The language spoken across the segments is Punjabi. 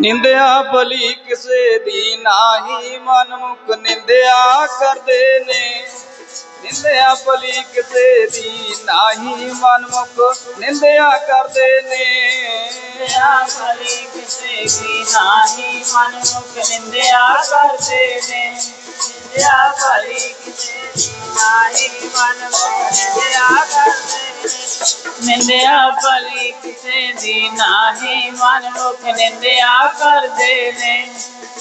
ਨਿੰਦਿਆ ਭਲੀ ਕਿਸੇ ਦੀ ਨਾਹੀ ਮਨਮੁਖ ਨਿੰਦਿਆ ਕਰਦੇ ਨੇ। ਨਿੰਦਿਆ ਭਲੀ ਕਿਸੇ ਦੀ ਨਾਹੀ ਮਨਮੁਖ ਨਿੰਦਿਆ ਕਰਦੇ ਨੇ। ਨਿੰਦਿਆ ਭਲੀ ਕਿਸੇ ਦੀ ਨਾਹੀ ਮਨਮੁਖ ਨਿੰਦਿਆ ਕਰਦੇ ਨੇ। ਨਿੰਦਿਆ ਭਲੀ ਕਿਸੇ ਦੀ ਨਾਹੀ ਮਨਮੁਖ ਨਿੰਦਿਆ ਨਿੰਦਿਆ ਭਲੀ ਕਿਸੇ ਦੀ ਨਾਹੀ ਮਨਮੁਖ ਨਿੰਦਿਆ ਕਰਦੇ ਨੇ।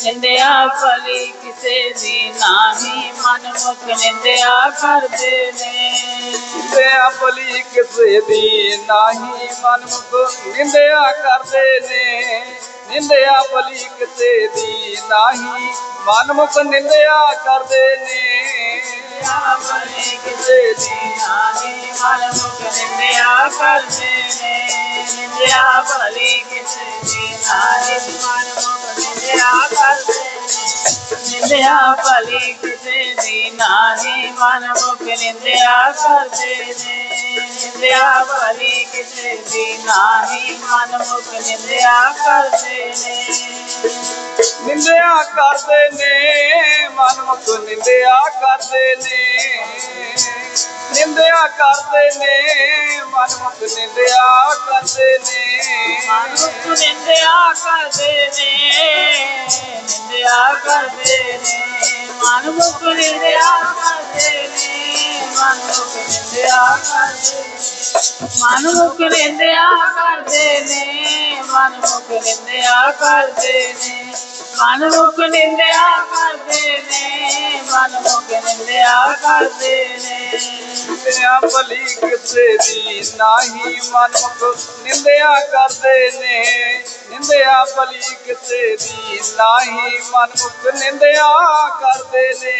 ਨਿੰਦਿਆ ਭਲੀ ਕਿਸੇ ਦੀ ਨਾਹੀ ਮਨਮੁਖ ਨਿੰਦਿਆ ਕਰਦੇ ਨੇ। ਨਿੰਦਿਆ ਭਲੀ ਕਿਸੇ ਦੀ ਨਾਹੀ ਮਨਮੁਖ ਨਿੰਦਿਆ ਕਰਦੇ ਨੇ। ਨਿੰਦਿਆ ਭਲੀ ਕਿਸੇ ਦੀ ਨਾਹੀ ਮਨਮੁਖ ਨਿੰਦਿਆ ਕਰਦੇ ਨੇ। ਕਿਸੇ ਦੀ ਨਾਹੀ ਮਨਮੁਖ ਨਿੰਦਿਆ ਕਰਦੇ ਨੇ ਨਿੰਦਿਆ ਭਲੀ ਕਿਸੇ ਦੀ ਨਾਹੀ ਮਨਮੁਖ ਨਿੰਦਿਆ ਕਰਦੇ ਨੇ ਨਿੰਦਿਆ ਭਲੀ ਕਿਸੇ ਦੀ ਨਾਹੀ ਮਨਮੁਖ ਨਿੰਦਿਆ ਕਰਦੇ ਨੇ ਨਿੰਦਿਆ ਭਲੀ ਕਿਸੇ ਦੀ ਨਾਹੀ ਮਨਮੁਖ ਨਿੰਦਿਆ ਕਰਦੇ ਨੇ ਨਿੰਦਿਆ ਕਰਦੇ ਨੇ ਮਨਮੁਖ ਨਿੰਦਿਆ ਕਰਦੇ ਨੇ। ਨਿੰਦਿਆ ਕਰਦੇ ਨੇ ਮਨਮੁਖ ਨਿੰਦਿਆ ਕਰਦੇ ਨੇ। ਮਨੁੱਖ ਨਿੰਦਿਆ ਕਰਦੇ ਨੇ, ਨਿੰਦਿਆ ਕਰਦੇ ਨੇ। ਮਨੁੱਖ ਨਿੰਦਿਆ ਕਰਦੇ ਨੇ ਮਨੁੱਖ ਨਿੰਦਿਆ ਕਰਦੇ ਮਨੁੱਖ ਨਿੰਦਿਆ ਕਰਦੇ ਨੇ ਮਨੁੱਖ ਨਿੰਦਿਆ ਕਰਦੇ ਨੇ। ਮਨੁੱਖ ਨਿੰਦਿਆ ਕਰਦੇ ਨੇ ਮਨੁੱਖ ਨਿੰਦਿਆ ਕਰਦੇ ਨੇ। ਨਿੰਦਿਆ ਭਲੀ ਕਿਸੇ ਦੀ ਨਾਹੀ ਮਨਮੁਖ ਨਿੰਦਿਆ ਕਰਦੇ ਨੇ। ਨਿੰਦਿਆ ਭਲੀ ਕਿਸੇ ਦੀ ਨਾਹੀ ਮਨਮੁਖ ਨਿੰਦਿਆ ਕਰਦੇ ਨੇ।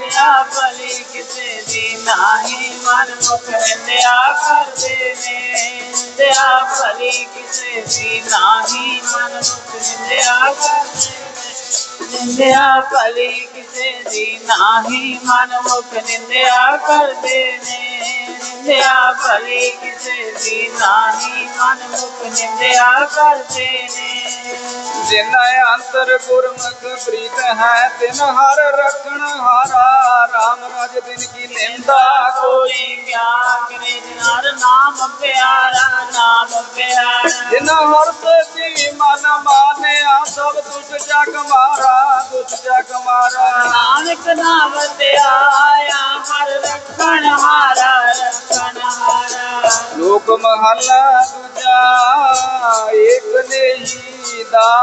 ਨਿੰਦਿਆ ਕਿਸੇ ਦੀ ਨਾਹੀ ਮਨਮੁਖ ਨਿੰਦਿਆ ਕਰਦੇ ਨੇ। ਨਿੰਦਿਆ ਭਲੀ ਕਿਸੇ ਦੀ ਨਾਹੀ ਮਨਮੁਖ ਨਿੰਦਿਆ ਕਰਦੇ ਨਿੰਦਿਆ ਭਲੀ ਕਿਸੇ ਦੀ ਨਾਹੀ ਮਨਮੁਖ ਨਿੰਦਿਆ ਕਰਦੇ ਨੇ। ਨਿੰਦਿਆ ਭਲੀ ਕਿਸੇ ਦੀ ਨਾਹੀ ਮਨਮੁਖ ਨਿੰਦਿਆ ਕਰਦੇ ਨੇ। ਜਿਨ ਅੰਤਰ ਗੁਰਮੁਖ ਪ੍ਰੀਤ ਹੈ ਤਿਨ ਹਰ ਰਖਣ ਹਾਰਾ। RAM ਰਾਜ ਦਿਨ ਕੀ ਨਿੰਦਾ ਕੋਈ ਕਿਆ ਕਰੇ ਜਨਾਰ ਨਾਮ ਪਿਆਰਾ ਨਾਮ ਪਿਆਰਾ। ਜਿਨ ਹਰ ਸਤੀ ਮਨ ਮਾਨਿਆ ਸਭ ਦੁਸ਼ਟ ਜਗ ਮਾਰਾ ਜਗ ਮਾਰਾ। ਨਾਨਕ ਨਾਮ ਤੇ ਆਇਆ ਹਰ ਰੱਖਣ ਹਾਰਾ ਰੱਖਣ ਹਾਰਾ। ਲੋਕ ਮਹੱਲਾ ਦੂਜਾ ਏਕ ਨਹੀਂ ਦਾ